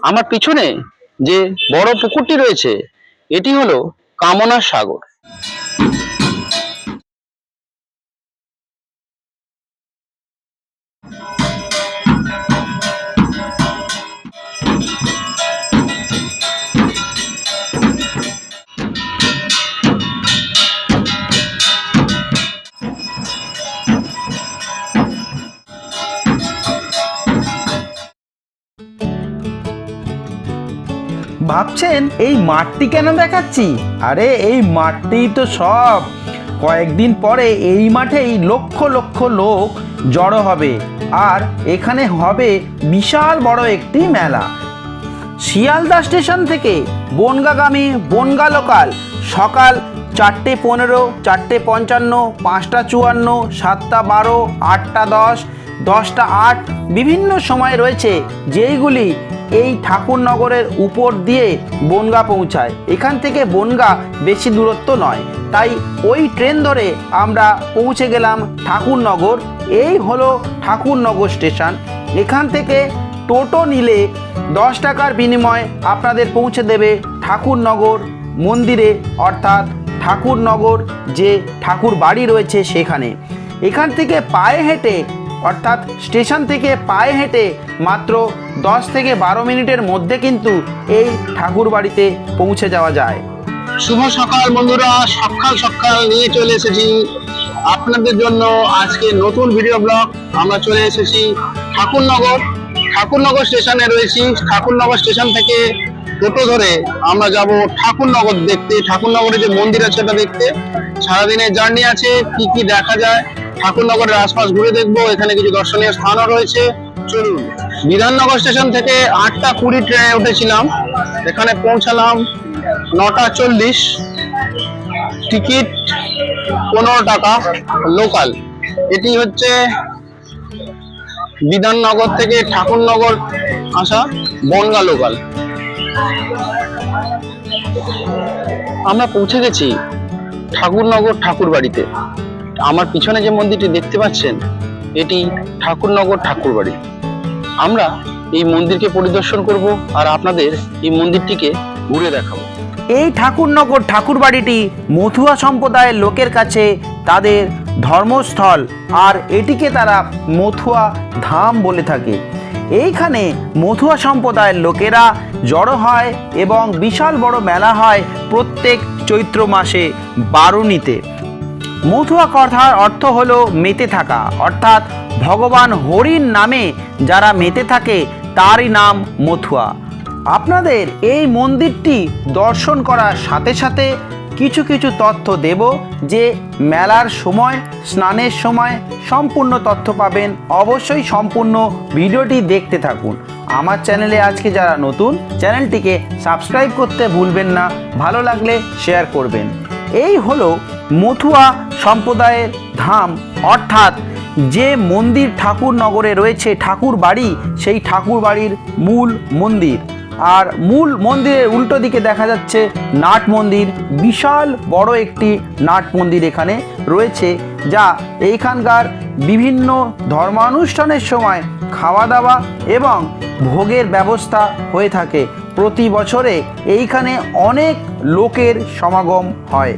আমার পিছনে যে বড় পুকুরটি রয়েছে এটি হলো কামনা সাগর। ভাবছেন, এই মাঠটি কেন দেখাচ্ছি? আরে, এই মাঠটি তো সব। কয়েকদিন পরে এই মাঠেই লক্ষ লক্ষ লোক জড়ো হবে। আর এখানে হবে বিশাল বড় একটি মেলা। শিয়ালদা স্টেশন থেকে বনগাগামী বনগা লোকাল সকাল চারটে পনেরো, চারটে পঞ্চান্ন, পাঁচটা চুয়ান্ন, সাতটা বারো, আটটা দশ, দশটা আট বিভিন্ন সময় রয়েছে যেইগুলি এই ঠাকুরনগরের উপর দিয়ে বনগা পৌঁছায়। এখান থেকে বনগা বেশি দূরত্ব নয়। তাই ওই ট্রেন ধরে আমরা পৌঁছে গেলাম ঠাকুরনগর। এই হলো ঠাকুরনগর স্টেশন। এখান থেকে টোটো নিলে দশ টাকার বিনিময়ে আপনাদের পৌঁছে দেবে ঠাকুরনগর মন্দিরে, অর্থাৎ ঠাকুরনগর যে ঠাকুর বাড়ি রয়েছে সেখানে। এখান থেকে পায়ে হেঁটে অর্থাৎ স্টেশন থেকে পায়ে হেঁটে মাত্র দশ থেকে বারো মিনিটের মধ্যে কিন্তু এই ঠাকুর বাড়িতে পৌঁছে যাওয়া যায়। শুভ সকাল বন্ধুরা, সকাল সকাল নিয়ে চলে এসেছি আপনাদের জন্য আজকে নতুন ভিডিও ব্লগ আমরা চলে এসেছি ঠাকুরনগর। ঠাকুরনগর স্টেশনে রয়েছি। ঠাকুরনগর স্টেশন থেকে টোটো ধরে আমরা যাব ঠাকুরনগর দেখতে। ঠাকুরনগরে যে মন্দির আছে সেটা দেখতে। সারাদিনের জার্নি আছে, কি কি দেখা যায় ঠাকুরনগরের আশপাশ ঘুরে দেখব। এখানে কিছু দর্শনীয় স্থানও রয়েছে। চলুন, বিধাননগর স্টেশন থেকে আটটা কুড়ি ট্রেনে উঠেছিলাম। এখানে পৌঁছালাম নটা চল্লিশ। টিকিট পনেরো টাকা, লোকাল। এটি হচ্ছে বিধাননগর থেকে ঠাকুরনগর আসা বনগা লোকাল। আমরা পৌঁছে গেছি ঠাকুরনগর ঠাকুর বাড়িতে আমার পিছনে যে মন্দিরটি দেখতে পাচ্ছেন, এটি ঠাকুরনগর ঠাকুর বাড়ি আমরা এই মন্দিরকে পরিদর্শন করব আর আপনাদের এই মন্দিরটিকে ঘুরে দেখাবো। এই ঠাকুরনগর ঠাকুরবাড়িটি মথুয়া সম্প্রদায়ের লোকের কাছে তাদের ধর্মস্থল, আর এটিকে তারা মথুয়া ধাম বলে থাকে। এইখানে মথুয়া সম্প্রদায়ের লোকেরা জড়ো হয় এবং বিশাল বড় মেলা হয় প্রত্যেক চৈত্র মাসে বারুণীতে। মথুয়া কথার অর্থ হলো মেতে থাকা। অর্থাৎ ভগবান হরির নামে যারা মেতে থাকে, তারই নাম মথুয়া। আপনাদের এই মন্দিরটি দর্শন করার সাথে সাথে কিছু কিছু তথ্য দেব যে মেলার সময়, স্নানের সময় সম্পূর্ণ তথ্য পাবেন। অবশ্যই সম্পূর্ণ ভিডিওটি দেখতে থাকুন। আমার চ্যানেলে আজকে যারা নতুন, চ্যানেলটিকে সাবস্ক্রাইব করতে ভুলবেন না। ভালো লাগলে শেয়ার করবেন। এই হলো মথুয়া সম্প্রদায়ের ধাম। অর্থাৎ যে মন্দির ঠাকুর নগরে রয়েছে, ঠাকুর বাড়ি, সেই ঠাকুর বাড়ির মূল মন্দির। আর মূল মন্দিরের উল্টো দিকে দেখা যাচ্ছে নাট মন্দির। বিশাল বড় একটি নাট মন্দির এখানে রয়েছে, যা এইখানকার বিভিন্ন ধর্মানুষ্ঠানের সময় খাওয়া দাওয়া এবং ভোগের ব্যবস্থা হয়ে থাকে। প্রতি বছরে এইখানে অনেক লোকের সমাগম হয়।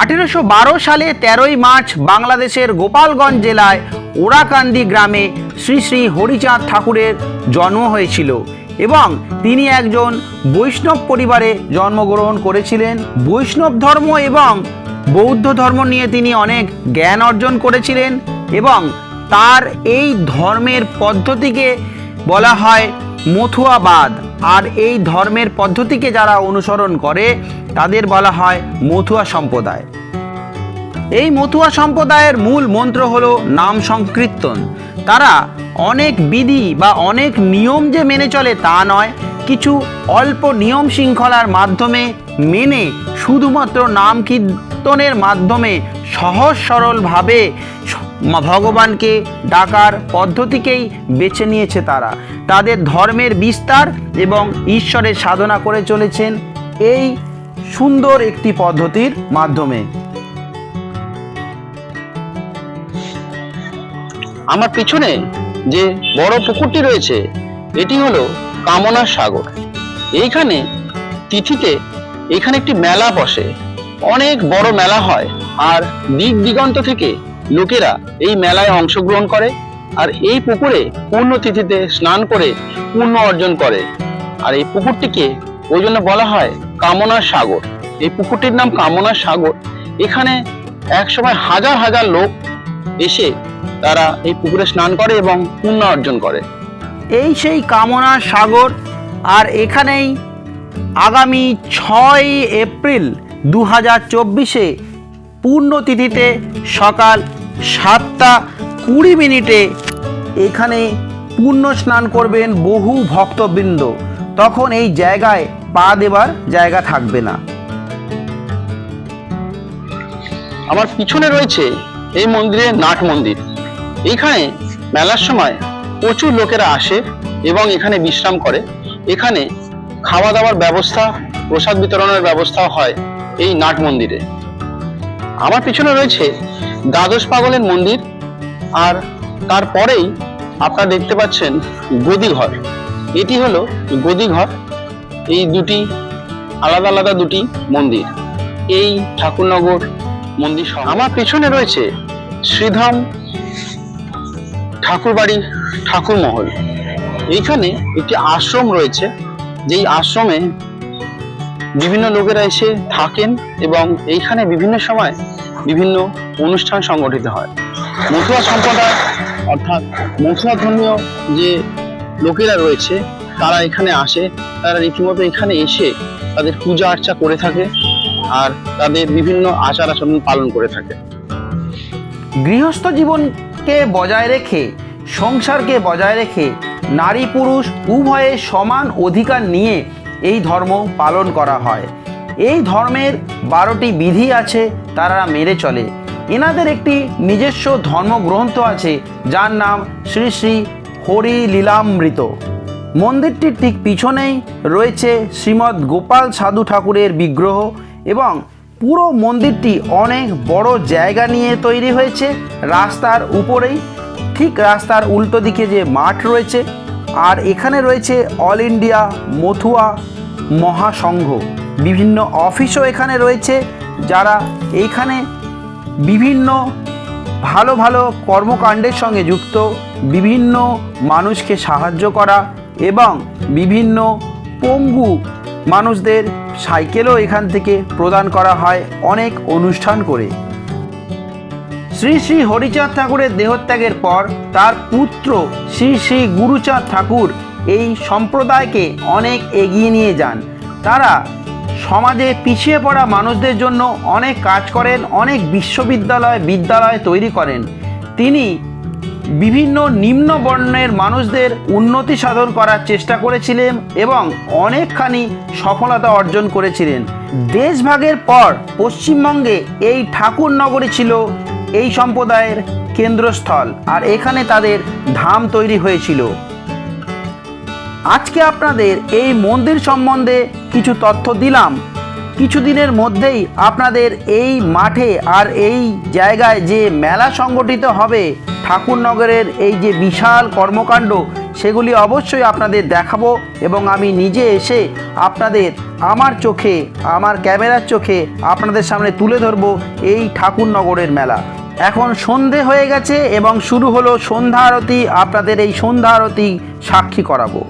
আঠেরোশো বারো সালে তেরোই মার্চ বাংলাদেশের গোপালগঞ্জ জেলায় ওরাকান্দি গ্রামে শ্রী শ্রী হরিচাঁদ ঠাকুরের জন্ম হয়েছিল এবং তিনি একজন বৈষ্ণব পরিবারে জন্মগ্রহণ করেছিলেন। বৈষ্ণব ধর্ম এবং বৌদ্ধ ধর্ম নিয়ে তিনি অনেক জ্ঞান অর্জন করেছিলেন এবং তার এই ধর্মের পদ্ধতিকে বলা হয় মথুয়াবাদ। আর এই ধর্মের পদ্ধতিকে যারা অনুসরণ করে, তাদের বলা হয় মথুয়া সম্প্রদায়। এই মথুয়া সম্প্রদায়ের মূল মন্ত্র হলো নাম সংকীর্তন। তারা অনেক বিধি বা অনেক নিয়ম যে মেনে চলে তা নয়, কিছু অল্প নিয়ম শৃঙ্খলার মাধ্যমে মেনে শুধুমাত্র নাম কীর্তনের মাধ্যমে সহজ সরলভাবে ভগবানকে ডাকার পদ্ধতিকেই বেছে নিয়েছে তারা। তাদের ধর্মের বিস্তার এবং ঈশ্বরের সাধনা করে চলেছেন এই সুন্দর একটি পদ্ধতির মাধ্যমে। আমার পিছনে যে বড় পুকুরটি রয়েছে, এটি হলো কামনার সাগর। এইখানে তিথিতে এখানে একটি মেলা বসে। অনেক বড় মেলা হয় আর দিক দিগন্ত থেকে লোকেরা এই মেলায় অংশগ্রহণ করে। আর এই পুকুরে পূর্ণ তিথিতে স্নান করে পুণ্য অর্জন করে। আর এই পুকুরটিকে ওই জন্য বলা হয় কামনার সাগর। এই পুকুরটির নাম কামনার সাগর। এখানে একসময় হাজার হাজার লোক এসে তারা এই পুকুরে স্নান করে এবং পুণ্য অর্জন করে। এই সেই কামনার সাগর, আর এখানেই আগামী ছয় এপ্রিল দু হাজার চব্বিশে পূর্ণতিথিতে সকাল সাতটা কুড়ি মিনিটে এখানে পূর্ণ স্নান করবেন বহু ভক্তবৃন্দ। তখন এই জায়গায় পা দেবার জায়গা থাকবে না। আমার পিছনে রয়েছে এই মন্দিরে নাট মন্দির। এখানে মেলার সময় প্রচুর লোকেরা আসে এবং এখানে বিশ্রাম করে। এখানে খাওয়া দাওয়ার ব্যবস্থা, প্রসাদ বিতরণের ব্যবস্থা হয় এই নাট মন্দিরে। আমার পিছনে রয়েছে দ্বাদশ পাগলের মন্দির। আর তারপরেই আপনারা দেখতে পাচ্ছেন গদিঘর। এটি হলো গদিঘর। এই দুটি, আলাদা আলাদা দুটি মন্দির। এই ঠাকুরনগর মন্দির। আমার পেছনে রয়েছে শ্রীধাম ঠাকুরবাড়ি ঠাকুরমহল। এইখানে একটি আশ্রম রয়েছে। যেই আশ্রমে বিভিন্ন লোকেরা এসে থাকেন এবং এইখানে বিভিন্ন সময় বিভিন্ন অনুষ্ঠান সংগঠিত হয়। মথুয়া সম্প্রদায়, অর্থাৎ মথুয়া ধর্মীয় যে লোকেরা রয়েছে, তারা এখানে আসে, তারা রীতিমতো এখানে এসে তাদের পূজা আর্চা করে থাকে আর তাদের বিভিন্ন আচার আচরণ পালন করে থাকে। গৃহস্থ জীবনকে বজায় রেখে, সংসারকে বজায় রেখে নারী পুরুষ উভয়ে সমান অধিকার নিয়ে এই ধর্ম পালন করা হয়। এই ধর্মের বারোটি বিধি আছে, তারা মেনে চলে। এনাদের একটি নিজস্ব ধর্মগ্রন্থ আছে, যার নাম শ্রী শ্রী হরি লীলামৃত মন্দিরটির ঠিক পিছনেই রয়েছে শ্রীমৎ গোপাল সাধু ঠাকুরের বিগ্রহ এবং পুরো মন্দিরটি অনেক বড় জায়গা নিয়ে তৈরি হয়েছে। রাস্তার উপরেই, ঠিক রাস্তার উল্টো দিকে যে মাঠ রয়েছে, আর এখানে রয়েছে অল ইন্ডিয়া মথুয়া মহাসংঘ। বিভিন্ন অফিসও এখানে রয়েছে যারা এইখানে বিভিন্ন ভালো ভালো কর্মকাণ্ডের সঙ্গে যুক্ত, বিভিন্ন মানুষকে সাহায্য করা এবং বিভিন্ন পঙ্গু মানুষদের সাইকেলও এখান থেকে প্রদান করা হয় অনেক অনুষ্ঠান করে। শ্রী শ্রী হরিচাঁদ ঠাকুরের দেহত্যাগের পর তার পুত্র শ্রী শ্রী গুরুচাঁদ ঠাকুর এই সম্প্রদায়কে অনেক এগিয়ে নিয়ে যান। তারা সমাজে পিছিয়ে পড়া মানুষদের জন্য অনেক কাজ করেন, অনেক বিশ্ববিদ্যালয়, বিদ্যালয় তৈরি করেন। তিনি বিভিন্ন নিম্ন বর্ণের মানুষদের উন্নতি সাধন করার চেষ্টা করেছিলেন এবং অনেকখানি সফলতা অর্জন করেছিলেন। দেশভাগের পর পশ্চিমবঙ্গে এই ঠাকুরনগরী ছিল এই সম্প্রদায়ের কেন্দ্রস্থল, আর এখানে তাদের ধাম তৈরি হয়েছিল। আজকে আপনাদের এই মন্দির সম্বন্ধে কিছু তথ্য দিলাম। কিছুদিনের মধ্যেই আপনাদের এই মাঠে আর এই জায়গায় যে মেলা সংগঠিত হবে, ঠাকুরনগরের এই যে বিশাল কর্মকাণ্ড, সেগুলি অবশ্যই আপনাদের দেখাবো এবং আমি নিজে এসে আপনাদের আমার চোখে, আমার ক্যামেরার চোখে আপনাদের সামনে তুলে ধরবো এই ঠাকুরনগরের মেলা। এখন সন্ধে হয়ে গেছে এবং শুরু হলো সন্ধ্যা আরতি, আপনাদের এই সন্ধ্যা আরতি সাক্ষী করাবো।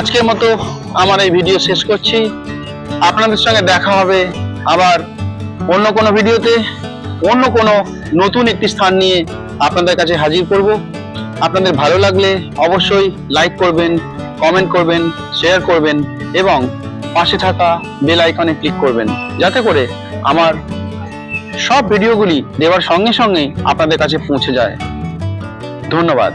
আজকের মতো আমার এই ভিডিও শেষ করছি। আপনাদের সঙ্গে দেখা হবে আবার অন্য কোনো ভিডিওতে, অন্য কোনো নতুন একটি স্থান নিয়ে আপনাদের কাছে হাজির করব। আপনাদের ভালো লাগলে অবশ্যই লাইক করবেন কমেন্ট করবেন শেয়ার করবেন এবং পাশে থাকা বেল আইকনে ক্লিক করবেন। যাতে করে আমার সব ভিডিওগুলি দেওয়ার সঙ্গে সঙ্গে আপনাদের কাছে পৌঁছে যায়। ধন্যবাদ।